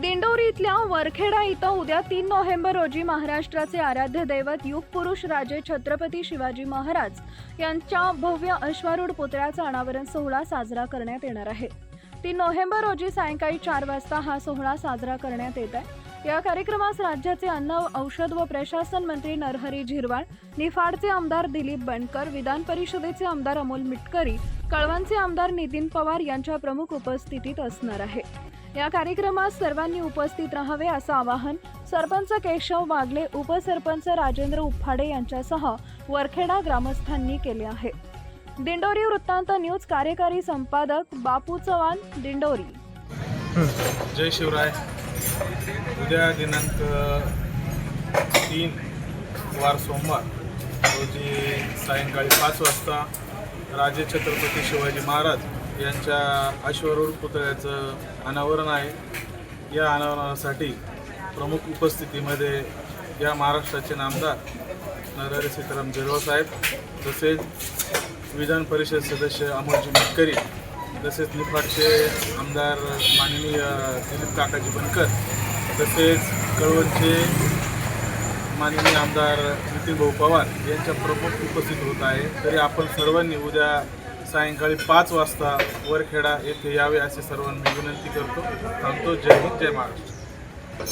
दिंडोरी इथल्या वरखेडा इथं उद्या तीन नोव्हेंबर रोजी महाराष्ट्राचे आराध्य दैवत युगपुरुष राजे छत्रपती शिवाजी महाराज यांच्या भव्य अश्वारूढ पुतळ्याचा अनावरण सोहळा साजरा करण्यात येणार आहे. तीन नोव्हेंबर रोजी सायंकाळी चार वाजता हा सोहळा साजरा करण्यात येत आहे. या कार्यक्रमास राज्याचे अन्न औषध व प्रशासन मंत्री नरहरी झिरवाळ निफाडचे आमदार दिलीप बनकर विधान परिषदेचे आमदार अमोल मिटकरी कळवणचे आमदार नितीन पवार यांच्या प्रमुख उपस्थितीत असणार आहे. या कार्यक्रमास सर्वांनी उपस्थित राहावे असं आवाहन सरपंच केशव वागले उपसरपंच राजेंद्र उफाडे यांच्यासह वरखेडा ग्रामस्थांनी केले आहे. दिंडोरी वृत्तांत न्यूज कार्यकारी संपादक बापू चव्हाण दिंडोरी. जय शिवराय. उद्या दिनांक तीन वार सोमवार रोजी सायंकाळी पाच वाजता राजे छत्रपती शिवाजी महाराज यांच्या अश्वरूढ पुतळ्याचं अनावरण आहे. या अनावरणासाठी प्रमुख उपस्थितीमध्ये या महाराष्ट्राचे नामदार नरहरी सीताराम झिरवा साहेब तसेच विधान परिषद सदस्य अमोलजी मिटकरी तसेच निफाडचे आमदार माननीय दिलीप काकाजी बनकर तसेच कळवणचे माननीय आमदार नितीन भाऊ पवार यांच्या प्रमुख उपस्थित होत आहे. तरी आपण सर्वांनी उद्या सायंकाळी पाच वाजता वरखेडा येथे यावे असे सर्वांनी विनंती करतो. थांबतो. जय हिंद जय महाराष्ट्र.